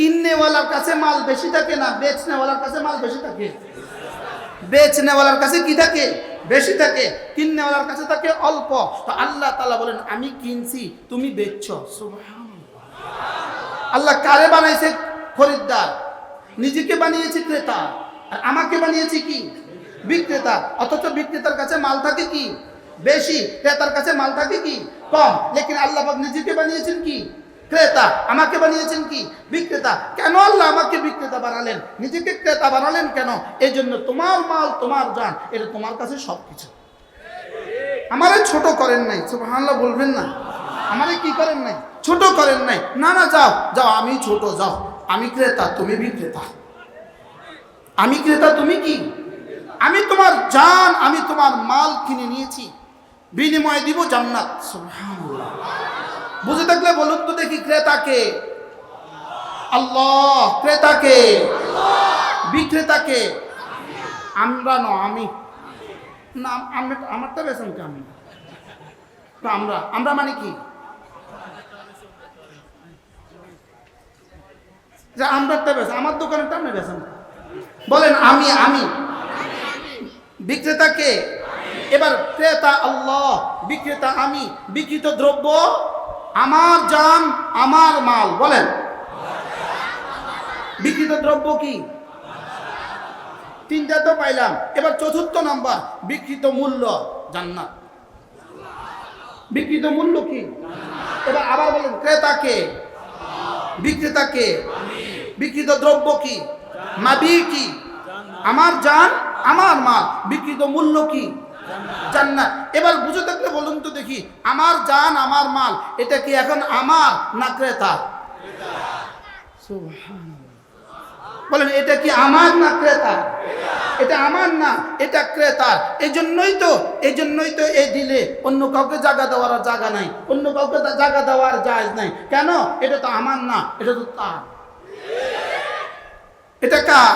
কিননেওয়ালার কাছে মাল বেশি থাকে না? বেচনেওয়ালার কাছে মাল বেশি থাকে। বেচনেওয়ালার কাছে কি থাকে? বেশি থাকে। কিননেওয়ালার কাছে থাকে অল্প। তো আল্লাহ তালা বলেন, আমি কিনছি, তুমি বেচছ। আল্লাহ কারে বানাইছে? খরিদ্দার। নিজেকে বানিয়েছে ক্রেতা। আর আমাকে বানিয়েছে কি? বিক্রেতা। অথচ বিক্রেতার কাছে মাল থাকে কি? বেশি। ক্রেতার কাছে মাল থাকে কি? কম। লেকিন আল্লাহ নিজেকে বানিয়েছেন কি? ক্রেতা, আমাকে বানিয়েছেন কি? বিক্রেতা। কেন আল্লাহ আমাকে বিক্রেতা বানালেন? নিজেকে ক্রেতা বানালেন কেন? এই জন্য তোমার মাল, তোমার জান, এটা তোমার কাছে সব কিছু আমারে ছোট করেন নাই, সুবহানাল্লাহ বলবেন না? আমারে কি করেন নাই? ছোট করেন নাই। না না, যাও যাও, আমি ছোট, যাও। আমি ক্রেতা, তুমি বিক্রেতা। আমি ক্রেতা, তুমি কি? আমি তোমার জান, আমি তোমার মাল কিনে নিয়েছি। বিনিময়ে দিব জান্নাত, সুবহানাল্লাহ। বুঝে থাকলে বলুন তো দেখি ক্রেতাকে আল্লাহ ক্রেতাকে বিক্রেতাকে আমরা ন আমি। না, আমি আমারটা বেছেন কে আমি? আমরা আমরা মানে কি? যে আমরাটা বেছে আমার দোকানেরটা আপনি বেছেন বলেন, আমি আমি। বিক্রেতাকে এবার ক্রেতা, আল্লাহ, বিক্রেতা, আমি। বিক্রিত দ্রব্য আমার জান, আমার মাল, বলেন। বিক্রিত দ্রব্য কি? তিনটা তো পাইলাম। এবার চতুর্থ নাম্বার, বিক্রিত মূল্য, জান্নাত। বিক্রিত মূল্য কি? এবার আবার বলেন ক্রেতাকে বিক্রেতাকে বিক্রিত দ্রব্য কি? মাবি কি? আমার জান, আমার মাল। বিক্রিত মূল্য কি? জান্নাত। এবার বুঝে থাকলে বলুন তো দেখি, আমার জান, আমার মাল, এটা কি এখন আমার না ক্রেতা বলেন, এটা কি আমার না ক্রেতা এটা আমার না, এটা ক্রেতার। এই জন্যই তো এই জন্যই তো এই দিলে। অন্য কাউকে জায়গা দেওয়ার জায়গা নাই, অন্য কাউকে জায়গা দেওয়ার জায়জ নাই। কেন? এটা তো আমার না, এটা তো তার। এটা কার?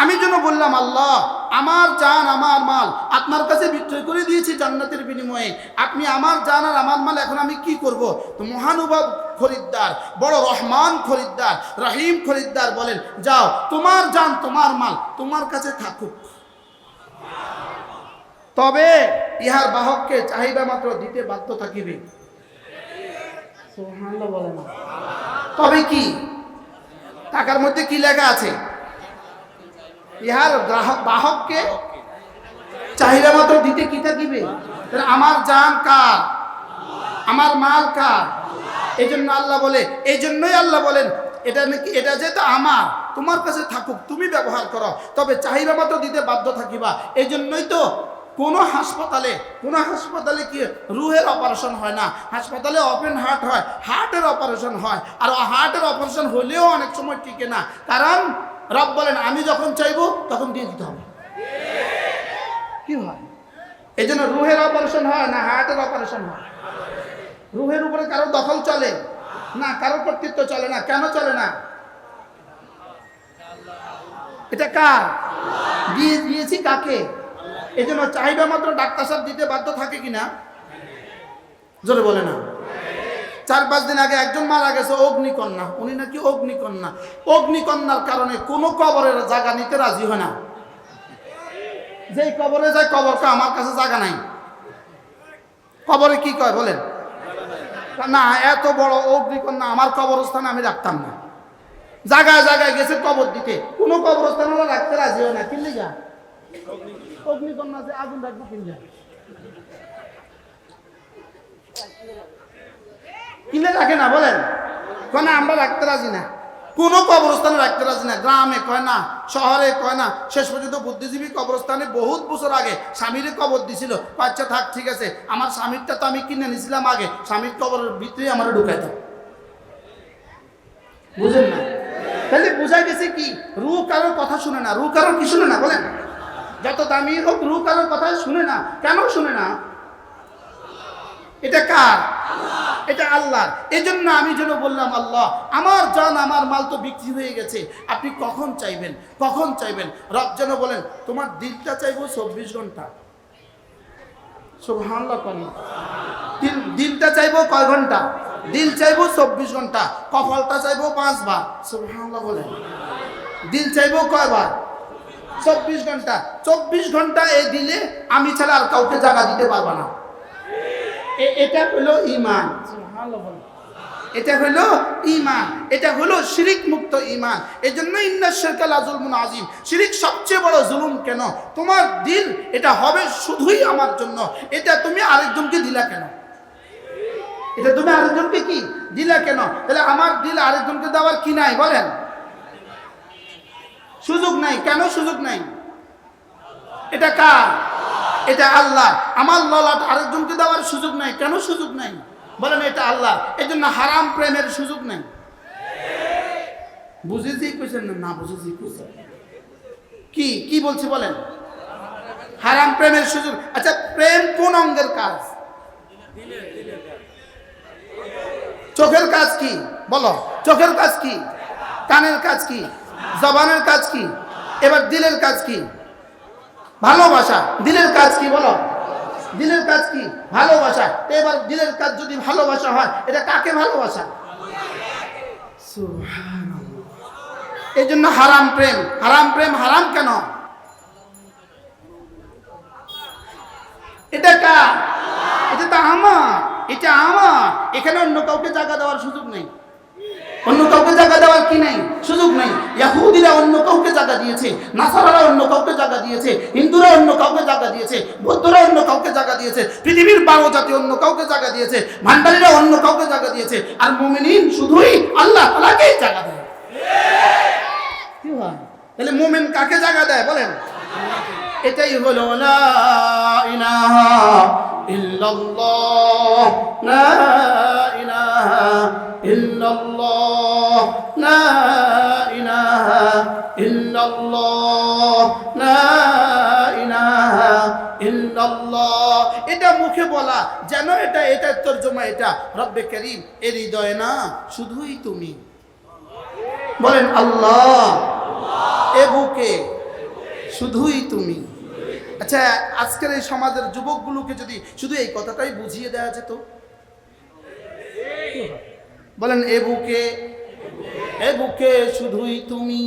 আমি যেন বললাম, আল্লাহ। আমার জান, আমার মাল আপনার কাছে বিক্রয় করে দিয়েছি জান্নাতের বিনিময়ে। আপনি আমার জান আর আমার মাল, এখন আমি কি করব? তো মহানুভব খরিদ্দার, বড় রহমান খরিদ্দার, রহিম খরিদ্দার বলেন, যাও, তোমার জান, তোমার মাল তোমার কাছে থাকুক। তবে ইহার বাহককে চাহিদা মাত্র দিতে বাধ্য থাকিবে। তবে কি? টাকার মধ্যে কি লেখা আছে? ইহার বাহককে চাহিদা মতো দিতে কি থাকিবে তাহলে আমার জান কার? আমার মাল কার? এই জন্য আল্লাহ বলে এই জন্যই আল্লাহ বলেন, এটা নাকি, এটা যেহেতু আমার, তোমার কাছে থাকুক, তুমি ব্যবহার করো, তবে চাহিদা মতো দিতে বাধ্য থাকিবা। এই জন্যই তো কোনো হাসপাতালে কোনো হাসপাতালে কি রুহের অপারেশন হয় না? হাসপাতালে ওপেন হার্ট হয়, হার্টের অপারেশন হয়, আর হার্টের অপারেশন হলেও অনেক সময় টিকে না। কারণ রব বলেন আমি যখন চাইব তখন দিয়ে দিতে হবে। কি হয়? এই জন্য রুহের অপারেশন হয় না হার্টের অপারেশন হয়। রুহের উপরে কারও দখল চলে না কারও কর্তৃত্ব চলে না কেন চলে না? এটা কার? দিয়ে দিয়েছি কাকে? এই জন্য চাহিদা মাত্র ডাক্তার সাহেব দিতে বাধ্য থাকে কিনা? জোরে বলে না। চার পাঁচ দিন আগে একজন মারা গেছে, অগ্নিকন্যা। উনি নাকি অগ্নিকন্যা। অগ্নিকন্যার কারণে কোনো কবরের জায়গা নিতে রাজি হয় না। যেই কবরে যায়, কবরটা আমার কাছে জায়গা নাই। কবরে কি কয় বলেন? না, এত বড় অগ্নিকন্যা আমার কবরস্থানে আমি রাখতাম না। জায়গায় জায়গায় গেছে কবর দিতে। কোনো কবরস্থান ওরা রাখতে রাজি হয় না। কিনলে যা অগ্নিকন্যা যে আগুন রাখব কিনলে কিনলে রাখে না, বলেন। কয় না, আমরা রাখতে রাজি না। কোনো কবরস্থানে রাখতে রাজি না। গ্রামে কয় না, শহরে কয় না, শেষ পর্যন্ত বুদ্ধিজীবী কবরস্থানে বহুত বছর আগে স্বামীর কবর দিছিল। বাচ্চা থাক, ঠিক আছে। আমার স্বামীরটা তো আমি কিনে নিছিলাম আগে। স্বামীর কবরের ভিতরে আমার ঢুকাইতাম বুঝেন না? তাহলে বোঝা গেছে কি? রু কারোর কথা শুনে না। রু কারোর কি শুনে না, বলেন? যত দামি হোক রু কারোর কথা শুনে না। কেন শুনে না? এটা কার? এটা আল্লাহ এই জন্য আমি যেন বললাম, আল্লাহ, আমার জান, আমার মাল তো বিক্রি হয়ে গেছে। আপনি কখন চাইবেন? কখন চাইবেন? রব যেন বলেন, তোমার দিলটা চাইব চব্বিশ ঘণ্টা। দিল দিলটা চাইব কয় ঘণ্টা? দিল চাইব চব্বিশ ঘণ্টা। কপালটা চাইব পাঁচবার। সুবহানাল্লাহ বলেন। দিল চাইব কয়বার? চব্বিশ ঘণ্টা। চব্বিশ ঘণ্টা এ দিলে আমি ছাড়া আর কাউকে জায়গা দিতে পারবা না। এটা হলো ইমান এটা হলো ইমান এটা হলো শিরিক মুক্ত ইমান এই জন্য ইন্নাশারকাল আজুলমুন আজিম শিরিক সবচেয়ে বড় জুলুম কেন? তোমার দিল, এটা হবে শুধুই আমার জন্য। এটা তুমি আরেকজনকে দিলা কেন? এটা তুমি আরেকজনকে কি? দিলা কেন? তাহলে আমার দিল আরেকজনকে দেওয়ার কি নাই? বলেন। সুযোগ নাই। কেন সুযোগ নাই? এটা কার? এটা আল্লাহ। আমার ললাট আরেকজনকে দেওয়ার সুযোগ নাই। কেন সুযোগ নাই? বলেন, এটা আল্লাহ। এই জন্য হারাম প্রেমের সুযোগ নাই। বুঝেছি কইছেন না না বুঝেছি কইছেন। কি কি বলছি বলেন? হারাম প্রেমের সুযোগ। আচ্ছা প্রেম কোন অঙ্গের কাজ? চোখের কাজ কি? বলো। চোখের কাজ কি? কানের কাজ কি? জবানের কাজ কি? এবার দিলের কাজ কি? ভালোবাসা। দিলের কাজ কি বলো? দিলের কাজ কি? ভালোবাসা। এবার দিলের কাজ যদি ভালোবাসা হয়, এটা কাকে ভালোবাসা। এই জন্য হারাম প্রেম। হারাম প্রেম হারাম কেন? এটা কার? এটা তো আমার। এটা আমার। এখানে অন্য কাউকে জায়গা দেওয়ার সুযোগ নেই। অন্য কাউকে জায়গা দেওয়ার কি নাই? সুযোগ নেই। ইয়াহুদিরা অন্য কাউকে জায়গা দিয়েছে, নাসারারা অন্য কাউকে জায়গা দিয়েছে, হিন্দুরা অন্য কাউকে জায়গা দিয়েছে, বৌদ্ধরা অন্য কাউকে জায়গা দিয়েছে, পৃথিবীর বারো জাতি অন্য কাউকে জায়গা দিয়েছে, ভান্ডারীরা অন্য কাউকে জায়গা দিয়েছে, আর মুমিনিন শুধুই আল্লাহ তালাকেই জায়গা দেয়। কি তাহলে মুমিন কাকে জায়গা দেয় বলেন? এটাই হলো ইলাহা ইল্লাল্লাহ, লা ইলাহা ইল্লাল্লাহ, লা ইলাহা ইল্লাল্লাহ, লা ইলাহা ইল্লাল্লাহ। এটা মুখে বলা, যেন এটা এটা তর্জমা এটা। রব্বে করিম এর না, শুধুই তুমি। বলেন আল্লাহ, এ বুকে শুধুই তুমি। আচ্ছা আজকের এই সমাজের যুবকগুলোকে যদি শুধু এই কথাটাই বুঝিয়ে দেওয়া যেত? বলেন, এ বুকে এ বুকে শুধুই তুমি,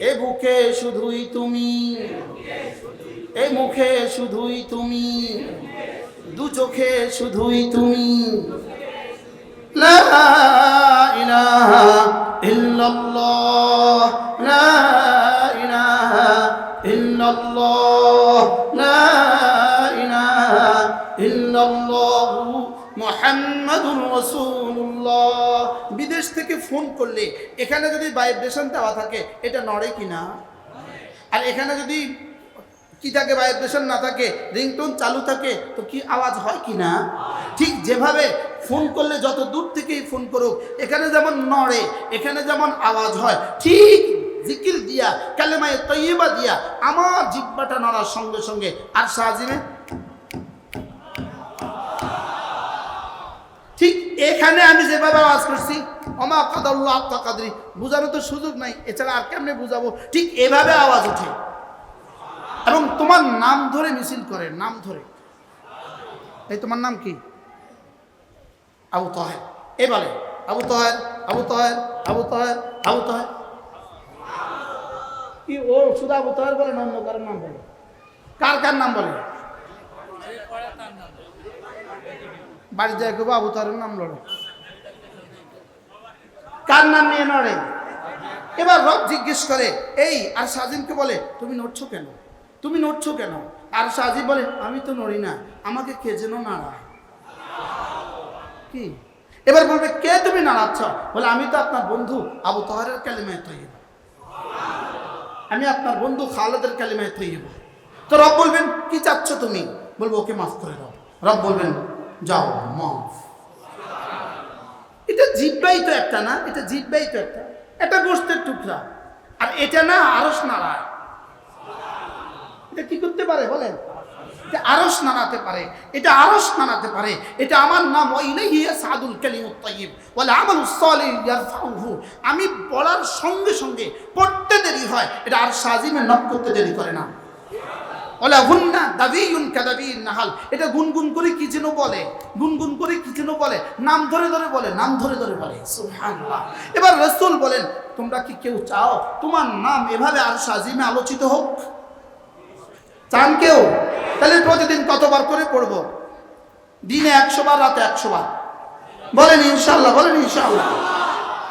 এ বুকে শুধুই তুমি, এ মুখে শুধুই তুমি, দু চোখে শুধুই তুমি। ইলাহা ইল্লাল্লাহ, লা ইলাহা ইল্লাল্লাহ, লা ইলাহা ইল্লাল্লাহ, মোহাম্মদুর রসুল্লাহ বিদেশ থেকে ফোন করলে এখানে যদি ভাইব্রেশন দেওয়া থাকে, এটা নড়ে কি না? আর এখানে যদি কি থাকে ভাইব্রেশন না থাকে রিংটোন চালু থাকে, তো কি আওয়াজ হয় কি না? ঠিক যেভাবে ফোন করলে যত দূর থেকেই ফোন করুক, এখানে যেমন নড়ে, এখানে যেমন আওয়াজ হয়, ঠিক জিকির দিয়া, কালেমায় তৈবা দিয়া, আমার জিব্বাটা নড়ার সঙ্গে সঙ্গে আর সাজিমে ঠিক এখানে আমি যেভাবে আওয়াজ করছি, অমা কাদাল্লাহ আত্মা কাদরি, বোঝানোর তো সুযোগ নাই, এছাড়া আর কেমনে বুঝাবো? ঠিক এভাবে আওয়াজ ওঠে। এবং তোমার নাম ধরে মিছিল করে, নাম ধরে। এই তোমার নাম কি? আবু তহের। এবারে আবু তহের আবু তহের আবু তহের আবু তহের। কি ও শুধু বলে নাম বলে? কার কার নাম বলে? বাড়ি যায় কেউ নাম লড়ে। কার নাম নিয়ে নড়ে এবার রব জিজ্ঞেস করে, এই আর সাজিমকে বলে, তুমি নড়ছো কেন? তুমি নড়ছো কেন? আর সাজিব বলে, আমি তো নড়ি না, আমাকে কে যেন নাড়ায়? কি? এবার বলবে, কে তুমি নাড়াচ্ছ? বলে, আমি তো আপনার বন্ধু আবু তহারের কালিমায় তৈব আমি আপনার বন্ধু খালেদের কালিমায় তৈব তো রব বলবেন, কি চাচ্ছ তুমি? বলব, ওকে মাফ করে দাও। রব বলবেন, যাও, মাফ। এটা জিব্বাই তো একটা না, এটা জিব্বাই তো একটা। এটা গোষ্ঠের টুকরা। আর এটা না আরস নাড়ায়। এটা কি করতে পারে বলেন? এটা আরস নাড়াতে পারে। এটা আরস নাড়াতে পারে। এটা আমার নাম সাদুল তাইয়িব। ওয়াল আমালু সালিহ ইয়ারফাউহু। আমি বলার সঙ্গে সঙ্গে দেরি হয়, এটা আর সাজিমে নক করতে দেরি করে না। ওলা নাহাল। এটা গুনগুন করে কি যেন বলে, গুনগুন করে কি যেন বলে, নাম ধরে ধরে বলে, নাম ধরে ধরে বলে এবার বলেন, তোমরা কি কেউ চাও তোমার নাম এভাবে আর সাজিমে আলোচিত হোক? চান কেউ? তাহলে প্রতিদিন কতবার করে পড়ব? দিনে একশো বার, রাতে একশো বার। বলেন ইনশাল্লাহ বলেন ইনশাল্লাহ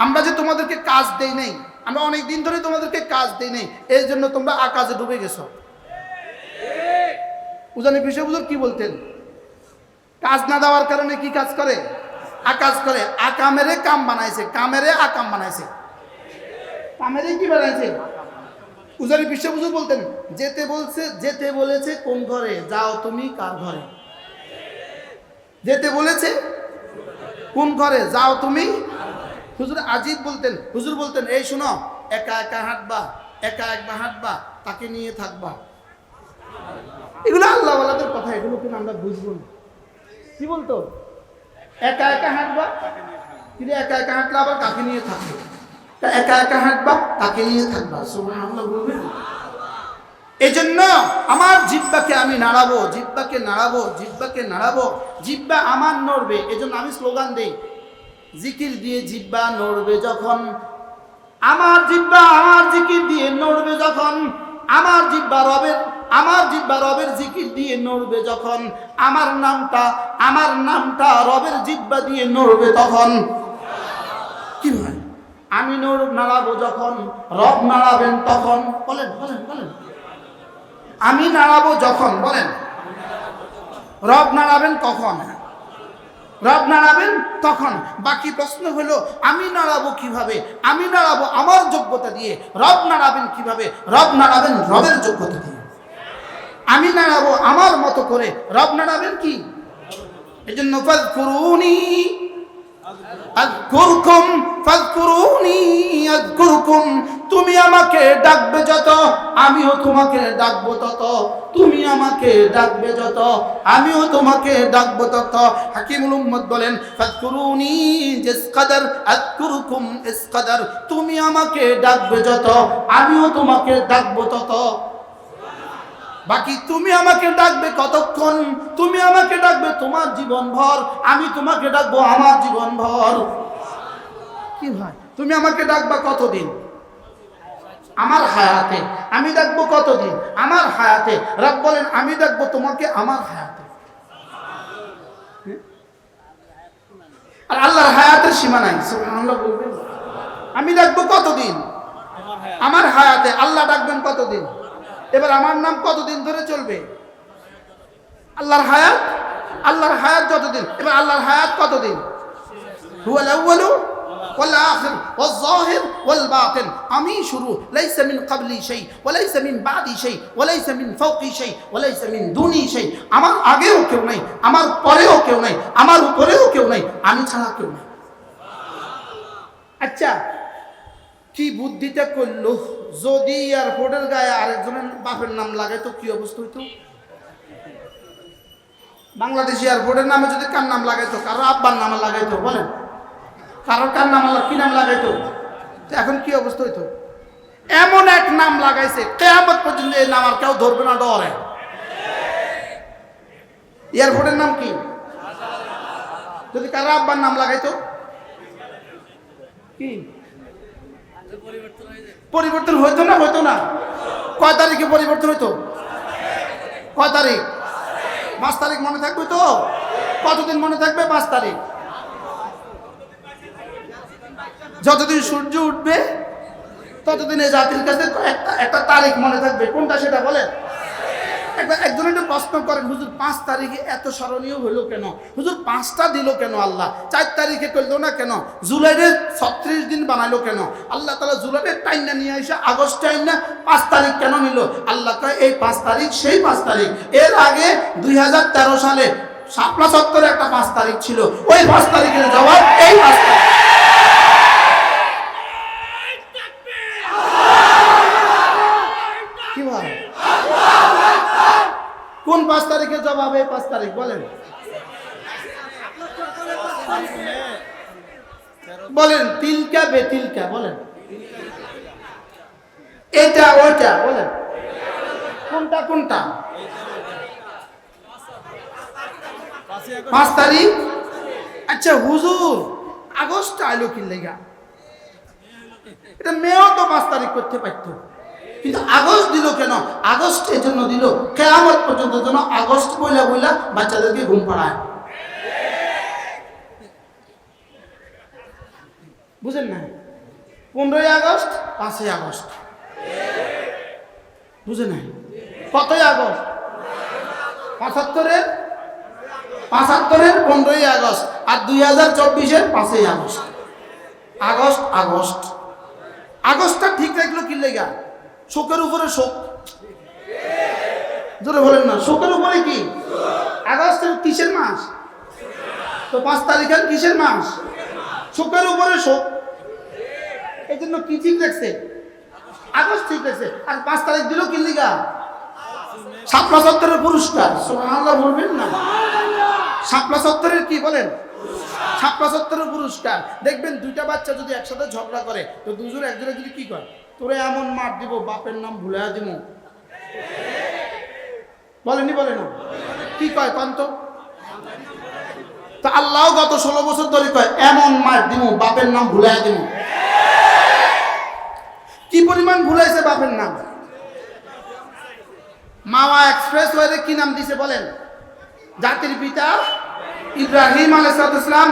আমরা যে তোমাদেরকে কাজ দেই নেই আমরা অনেক দিন ধরে তোমাদেরকে কাজ দেই নেই, এই জন্য তোমরা আকাশে ডুবে গেছো। উজানি বিষয় কি বলতেন? কাজ না দেওয়ার কারণে কি কাজ করে? আকাশ করে। আকামেরে কাম বানাইছে, কামেরে আকাম বানাইছে। কামেরে কি বানাইছে? উজানি বিশ্ব বলতেন, যেতে বলছে, যেতে বলেছে কোন ঘরে? যাও তুমি কার ঘরে? যেতে বলেছে কোন ঘরে? যাও তুমি হুজুর আজিব বলতেন, হুজুর বলতেন, এই শোনো, একা একা হাঁটবা, একা একবা হাঁটবা, তাকে নিয়ে থাকবা। এগুলো আল্লাহ আল্লাহদের কথা, এগুলো কিন্তু আমরা বুঝব না। কি বলতো? একা একা হাঁটবা, কিন্তু একা একা হাঁটলে আবার কাকে নিয়ে থাকবে? তা একা একা হাঁটবা, তাকে নিয়ে থাকবা। এই জন্য আমার জিব্বাকে আমি নাড়াবো জিব্বাকে নাড়াবো জিব্বাকে নাড়াবো জিব্বা আমার নড়বে এই জন্য আমি স্লোগান দেই জিকির দিয়ে জিব্বা নড়বে যখন, আমার জিব্বা, আমার জিকির দিয়ে নড়বে যখন, আমার জিব্বা রবের, আমার জিব্বা রবের জিকির দিয়ে নড়বে যখন, আমার নামটা আমার নামটা রবের জিব্বা দিয়ে নড়বে তখন। কি হয়? আমি নড় নাড়াবো যখন, রব নাড়াবেন তখন। বলেন বলেন বলেন। আমি নাড়াবো যখন, বলেন। রব নাড়াবেন কখন? রব নাড়াবেন তখন বাকি প্রশ্ন হলো, আমি নাড়াবো কীভাবে? আমি নাড়াবো আমার যোগ্যতা দিয়ে। রব নাড়াবেন কীভাবে? রব নাড়াবেন রবের যোগ্যতা দিয়ে। আমি নাড়াবো আমার মতো করে। রব নাড়াবেন কি? এই জন্য তুমি আমাকে ডাকবে যত, আমিও তোমাকে ডাকবো তত। তুমি আমাকে ডাকবে যত, আমিও তোমাকে ডাকবো তত। হাকিমুল উম্মত বলেন, ফাজকুরুনি জিস কদর আযকুরকুম ইস কদর তুমি আমাকে ডাকবে যত, আমিও তোমাকে ডাকবো তত। বাকি তুমি আমাকে ডাকবে কতক্ষণ? তুমি আমাকে ডাকবে তোমার জীবন ভর আমি তোমাকে ডাকবো আমার জীবন ভর কি ভাই? তুমি আমাকে ডাকবা কতদিন? আমার হায়াতে আমি ডাকবো কতদিন? আমার হায়াতে। রব বলেন, আমি ডাকবো তোমাকে আমার হায়াতে। আর আল্লাহর হায়াতের সীমা নাই। আমি ডাকবো কতদিন? আমার হায়াতে। আল্লাহ ডাকবেন কতদিন? এবার আমার নাম কতদিন ধরে চলবে? আল্লাহর হায়াত? আল্লাহর হায়াত যতদিন? এবার আল্লাহর হায়াত কতদিন? আমি শুরু। আমার আগেও কেউ নাই, আমার পরেও কেউ নাই, আমার উপরেও কেউ নাই, আমি ছাড়া কেউ নাই। আচ্ছা কি বুদ্ধিটা করল? যদি এয়ারপোর্টের গায়ে আরেকজনের বাপের নাম লাগে, তো কি অবস্থা হইতো? বাংলাদেশ এয়ারপোর্টের নামে যদি কার নাম লাগাইতো? কারও আব্বার নাম লাগাইতো, বলেন। কারোর কার নাম কি নাম লাগাইতো? তো এখন কি অবস্থা হইতো? এমন এক নাম লাগাইছে, কেয়ামত পর্যন্ত এই নাম আর কেউ ধরবে না, ডরে। এয়ারপোর্টের নাম কি? যদি কারও আব্বার নাম লাগাইতো? কি? পরিবর্তন হইতো না? হইতো না। কয় তারিখে পরিবর্তন হইতো? কয় তারিখ? পাঁচ তারিখ মনে থাকবে তো? কতদিন মনে থাকবে? পাঁচ তারিখ। যতদিন সূর্য উঠবে, ততদিন এই জাতির কাছে একটা তারিখ মনে থাকবে। কোনটা সেটা বলেন? একজন একটা প্রশ্ন করেন, হুজুর, পাঁচ তারিখে এত স্মরণীয় হলো কেন? হুজুর, পাঁচটা দিল কেন আল্লাহ? চার তারিখে করল না কেন? জুলাইয়ের ছত্রিশ দিন বানাইলো কেন? আল্লাহ তালা জুলাইয়ের টাইম না নিয়ে এসে আগস্ট টাইম না পাঁচ তারিখ কেন নিল? আল্লাহ কয়, এই পাঁচ তারিখ, সেই পাঁচ তারিখ। এর আগে দুই হাজার তেরো সালে শাপলা সত্তরে একটা পাঁচ তারিখ ছিল। ওই পাঁচ তারিখের জবাব এই পাঁচ তারিখ কি ভাই কোন পাঁচ তারিখে জবাব? এই পাঁচ তারিখ, বলেন। বলেন, তিলকা বেতিলকা, বলেন। এটা, ওটা, বলেন। কোনটা কোনটা? পাঁচ তারিখ? আচ্ছা হুজুর, আগস্ট আইলো কি লেগা? এটা মেয়েও তো পাঁচ তারিখ করতে পারতো। কিন্তু আগস্ট দিল কেন? আগস্ট এই জন্য দিল। কেয়ামত পর্যন্ত যেন আগস্ট বইলা বইলা বাচ্চাদেরকে ঘুম পাড়ায়। বুঝেন না পনেরোই আগস্ট, পাঁচই আগস্ট। বুঝে নাই? কতই আগস্ট? পঁচাত্তরের? পঁচাত্তরের পনেরোই আগস্ট আর দুই হাজার চব্বিশের পাঁচই আগস্ট। August August. আগস্টটা ঠিক রাখল কি লেগা? শোকের উপরে শোক। জোরে বলেন না, শোকের উপরে কি? আগস্টের কিসের মাস? তো পাঁচ তারিখের কিসের মাস? শোকের উপরে শোক। এই জন্য কি ঠিক রাখছে আগস্ট ঠিক রাখছে আর পাঁচ তারিখ দিল কি লিগা? শাপলা সত্তরের পুরস্কার। সুবহানাল্লাহ বলবেন না। শাপলা সত্তরের কি বলেন? শাপলা সত্তরের পুরস্কার। দেখবেন দুইটা বাচ্চা যদি একসাথে ঝগড়া করে, তো দুজন একজনে যদি কি করে? তোরে এমন মার দিব, বাপের নাম ভুলে দিব বলেনি বলে না কি কয় কন্ত তা আল্লাহ গত ষোলো বছর ধরে কয়, এমন মার দিব বাপের নাম ভুলে দিব কি পরিমাণ ভুলাইছে বাপের নাম? মাওয়া এক্সপ্রেস ওয়ে কি নাম দিছে বলেন? জাতির পিতা ইব্রাহিম আলাইসালাম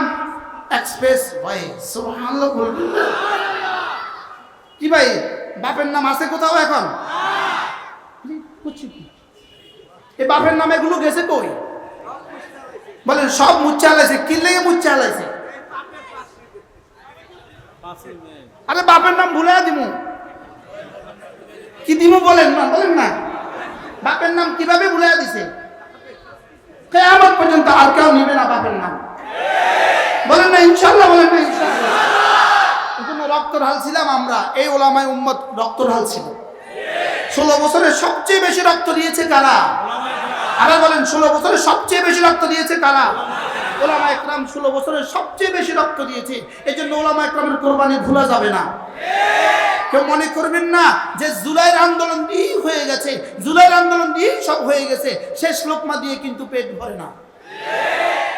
এক্সপ্রেস ওয়ে, সুবহানাল্লাহ? কি ভাই? বাপের নাম আছে কোথাও এখন? কি? বাপের নাম এগুলো গেছে কই? বলেন সব মুচ্ছা হালাইছে কি লেগে মুচ্ছা হালাইছে আরে বাপের নাম ভুলে দিমু। কি দিমু বলেন না বলেন না। বাপের নাম কীভাবে ভুলে দিছে? কেয়ামত পর্যন্ত আর কেউ নিবে না বাপের নাম। বলেন না ইনশাল্লাহ বলেন না ইনশাল্লাহ। এই জন্য রক্ত ঢালছিলাম আমরা, এই ওলামায় উম্মত রক্ত ঢালছিল। ষোলো বছরে সবচেয়ে বেশি রক্ত দিয়েছে কারা? আবার বলেন, ষোলো বছরে সবচেয়ে বেশি রক্ত দিয়েছে কারা? ওলামা একরাম ষোলো বছরে সবচেয়ে বেশি রক্ত দিয়েছে। এই জন্য ওলামা একরামের কোরবানি ভুলা যাবে না। কেউ মনে করবেন না যে জুলাইয়ের আন্দোলন দিয়েই হয়ে গেছে, জুলাইয়ের আন্দোলন দিয়েই সব হয়ে গেছে। শেষ লোকমা দিয়ে কিন্তু পেট ভরে না।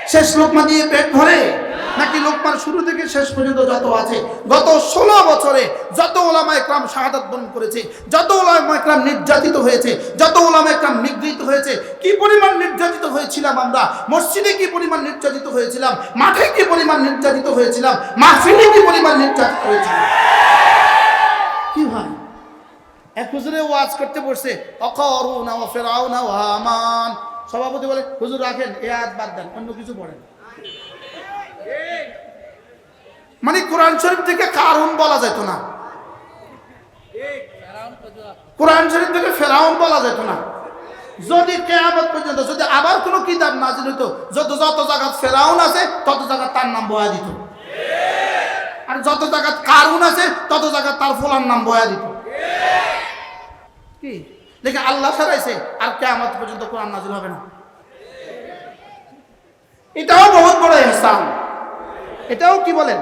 শেষ লোকমা দিয়ে পেট ভরে। নাকি লোকমার শুরু থেকে শেষ পর্যন্ত যত আছে, গত ষোলো বছরে যত ওলামা একরাম শাহাদাত বরণ করেছে, যত ওলামা একরাম নির্যাতিত হয়েছে, যত ওলামা একরাম নিগৃহীত হয়েছে, কি পরিমাণ নির্যাতিত হয়েছিলাম আমরা? মসজিদে কি পরিমাণ নির্যাতিত হয়েছিলাম? মাঠে কি পরিমাণ নির্যাতিত হয়েছিলাম? মাহফিলে কি পরিমাণ নির্যাতিত হয়েছিলাম? কি হয় এক হুজুরে ওয়াজ করতে বসছে, অকরুনা ও ফেরাউনা ও হামান। সভাপতি বলে, হুজুর রাখেন, এ আয়াত বাদ দেন, অন্য কিছু পড়েন। মানে কোরআন শরীফ থেকে কারণ বলা যেত না। কোরআন শরীফ থেকে ফেরাউন বলা যেত না। যদি কেয়ামত পর্যন্ত, যদি আবার কোনো কিতাব নাজিল হতো যত যত জায়গা ফেরাউন আছে, তত জায়গা তার নাম বয়া দিত। আর যত জায়গা কারুন আছে, তত জায়গা তার ফোলার নাম বয়া দিত। কি? দেখে আল্লাহ সারাইছে, আর কেয়ামত পর্যন্ত কোরআন নাজিল হবে না। এটাও বহুত বড় এহসান। এটাও কি বলেন?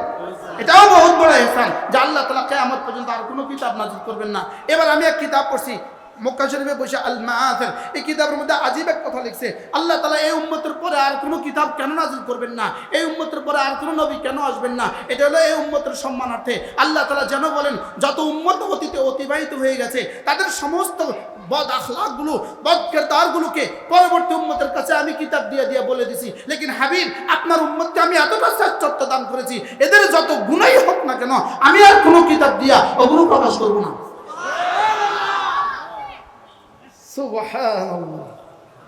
এটাও বহুত বড় এহসান যে আল্লাহ তালা কেয়ামত পর্যন্ত আর কোনো কিতাব নাজিল করবেন না। এবার আমি এক কিতাব পড়ছি, মক্কা শরীফে বসে আল এই কিতাবের মধ্যে আজীব এক কথা লিখছে, আল্লাহ তালা এই উম্মতের পরে আর কোনো কিতাব কেন নাজিল করবেন না? এই উম্মতের পরে আর কোনো নবী কেন আসবেন না? এটা হলো এই উম্মতের সম্মানার্থে। আল্লাহ তালা যেন বলেন, যত উম্মত অতীতে অতিবাহিত হয়ে গেছে, তাদের সমস্ত বদ আখলাকগুলো, বদ কেরদারগুলোকে পরবর্তী উম্মতের কাছে আমি কিতাব দিয়ে দিয়ে বলে দিছি। লেকিন হাবিব, আপনার উম্মতকে আমি এতটা শ্রেষ্ঠত্ব দান করেছি, এদের যত গুণাই হোক না কেন, আমি আর কোনো কিতাব দিয়া ওগুলো প্রকাশ করব না।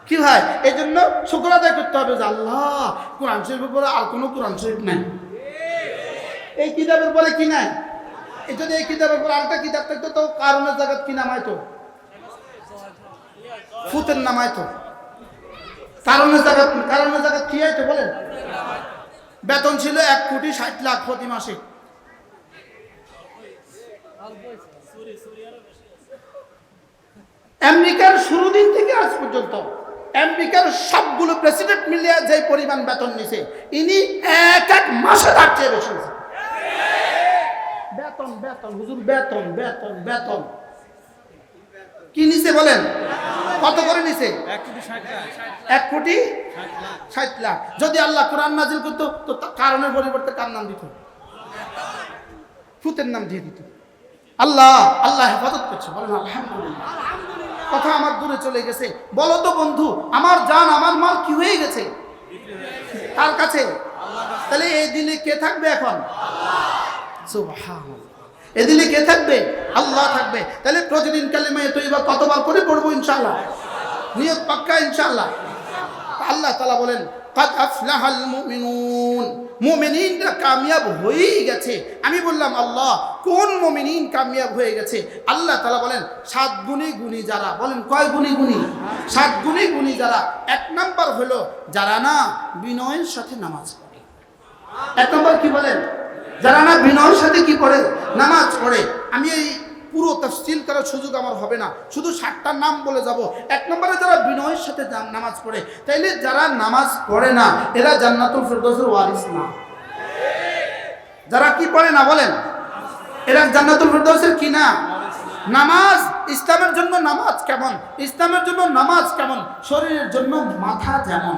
কি ভাই? এই জন্য শুক্র আদায় করতে হবে যে আল্লাহ, কোরআন শরীফের পরে আর কোনো কোরআন শরীফ নাই। এই কিতাবের পরে কি নাই? যদি এই কিতাবের পরে আরেকটা কিতাব থাকতো, তো কারণের জায়গা কি নামাইতো? ফুতের নামাইতো কারণের জায়গা জায়গা কি আইতো বলেন? বেতন ছিল এক কোটি ষাট লাখ প্রতি মাসে। আমেরিকার শুরু দিন থেকে আজ পর্যন্ত আমেরিকার সবগুলো প্রেসিডেন্ট মিলিয়ে যে পরিমাণ বেতন নিছে, ইনি এক এক মাসে তার চেয়ে বেশি বেতন বেতন, হুজুর, বেতন বেতন বেতন। কি নিছে বলেন? কত করে নিছে? এক কোটি ষাট লাখ। যদি আল্লাহ কোরআন নাজিল করতো তো কারণের পরিবর্তে কার নাম দিত? ফুতের নাম দিয়ে দিত। আল্লাহ আল্লাহ হেফাজত করছে। বলেন আলহামদুলিল্লাহ। কথা আমার দূরে চলে গেছে। বলো তো বন্ধু আমার জান আমার মাল কি হয়ে গেছে? কার কাছে? তাহলে এই দিলে কে থাকবে এখন? সুবহানাল্লাহ। এ দিলে কে থাকবে? আল্লাহ থাকবে। তাহলে প্রতিদিন কালিমায় তৈবা কতবার করে পড়ব ইনশাল্লাহ নিয়ত পাক্কা ইনশাল্লাহ আল্লাহ তালা বলেন কামিয়াব হয়েই গেছে। আমি বললাম, আল্লাহ, কোন মুমিনিন কামিয়াব হয়ে গেছে? আল্লাহ তালা বলেন, সাত গুণী গুণী যারা। বলেন, কয় গুণী গুণী? সাত গুণী গুণী যারা। এক নাম্বার হলো, যারা না বিনয়ের সাথে নামাজ পড়ে। এক নম্বর কি বলেন? যারা না বিনয়ের সাথে কি পড়ে নামাজ পড়ে। আমি এই পুরো তফসিল করার সুযোগ আমার হবে না। শুধু ষাটটার নাম বলে যাব। এক নম্বরে যারা বিনয়ের সাথে নামাজ পড়ে, তাইলে যারা নামাজ পড়ে না, এরা জান্নাতুল ফিরদৌসের ওয়ারিস না। যারা কি পড়ে না বলেন? এরা জান্নাতুল ফিরদৌসের কি না? নামাজ, ইসলামের জন্য নামাজ কেমন? ইসলামের জন্য নামাজ কেমন? শরীরের জন্য মাথা যেমন।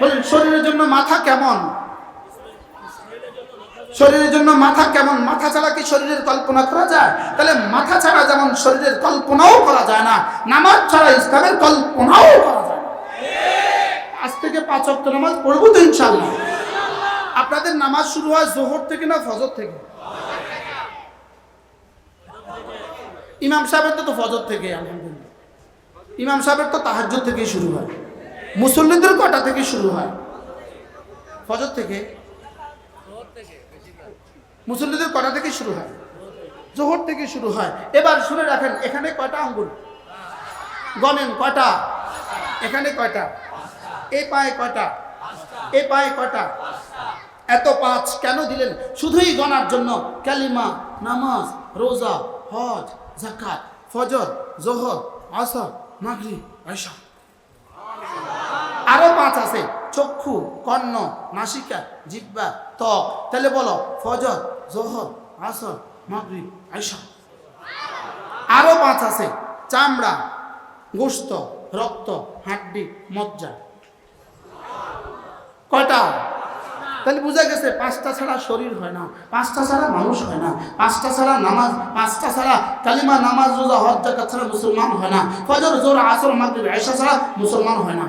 বলেন, শরীরের জন্য মাথা কেমন? শরীরের জন্য মাথা কেমন? মাথা ছাড়া কি শরীরের কল্পনা করা যায়? তাহলে মাথা ছাড়া যেমন শরীরের কল্পনাও করা যায় না, নামাজ ছাড়া ইসলামের কল্পনাও করা যায় আজ থেকে পাঁচ অক্ট নামাজ পড়ব তো ইনশাল্লাহ আপনাদের নামাজ শুরু হয় জোহর থেকে না ফজর থেকে? ইমাম সাহেবের তো ফজর থেকে, আলহামদুলিল্লাহ। ইমাম সাহেবের তো তাহাজ্জুদ থেকেই শুরু হয়। মুসল্লিদের কটা থেকে শুরু হয়? ফজর থেকে? মুসল্লিদের কটা থেকে শুরু হয়? জোহর থেকে শুরু হয়। এবার শুনে রাখেন, এখানে কয়টা আঙ্গুল? গনেন কয়টা? এখানে কয়টা? এ পায়ে কয়টা? এ পায়ে কয়টা? এত পাঁচ কেন দিলেন? শুধুই গনার জন্য। কালিমা, নামাজ, রোজা, হজ জাকাত ফজর, জোহর, আসর মাগরি আয়সা আরও পাঁচ আছে। চক্ষু, কর্ণ, নাসিকা জিব্বা ত্বক। তাহলে বলো, ফজর, জোহর, আসর, মাগরিব আয়সা আরও পাঁচ আছে। চামড়া, গোস্ত, রক্ত, হাড্ডি, মজ্জা। কয়টা? তাহলে বোঝা গেছে, পাঁচটা ছাড়া শরীর হয় না, পাঁচটা ছাড়া মানুষ হয় না, পাঁচটা ছাড়া নামাজ, পাঁচটা ছাড়া কালিমা, নামাজ, রোজা, হজ জাকাত ছাড়া মুসলমান হয় না, ফজর জোর আসর, মাগরিব আয়সা ছাড়া মুসলমান হয় না।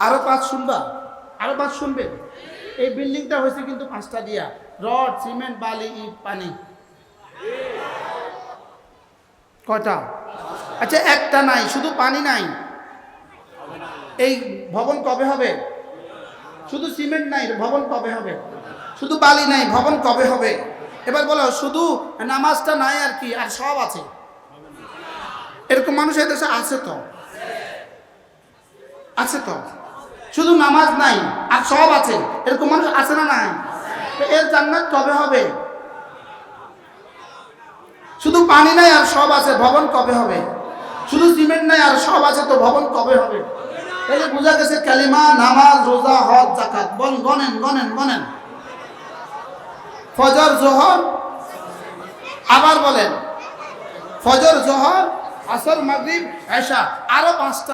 আরও পাঁচ শুনবা, আরও পাঁচ শুনবে। এই বিল্ডিংটা হয়েছে কিন্তু পাঁচটা দিয়া। রড, সিমেন্ট, বালি, ইট, পানি। কটা আচ্ছা একটা নাই, শুধু পানি নাই। এই ভবন কবে হবে? শুধু সিমেন্ট নাই, ভবন কবে হবে? শুধু বালি নাই, ভবন কবে হবে? এবার বলো, শুধু নামাজটা নাই আর কি, আর সব আছে? এরকম মানুষ এদেশে আছে তো? আছে তো? শুধু নামাজ নাই, আর সব আছে। এরকম মানুষ আছে না নাই? এর জান্নাত কবে হবে? শুধু পানি নাই আর সব আছে, ভবন কবে হবে? শুধু সিমেন্ট নাই আর সব আছে, তো ভবন কবে হবে? তাহলে বোঝা গেছে কালিমা, নামাজ, রোজা, হজ জাকাত বন গনেন গনেন গনেন। ফজর, জোহর, আবার বলেন, ফজর, জোহর, আসর, মাগরিব, এশা, আরও পাঁচটা।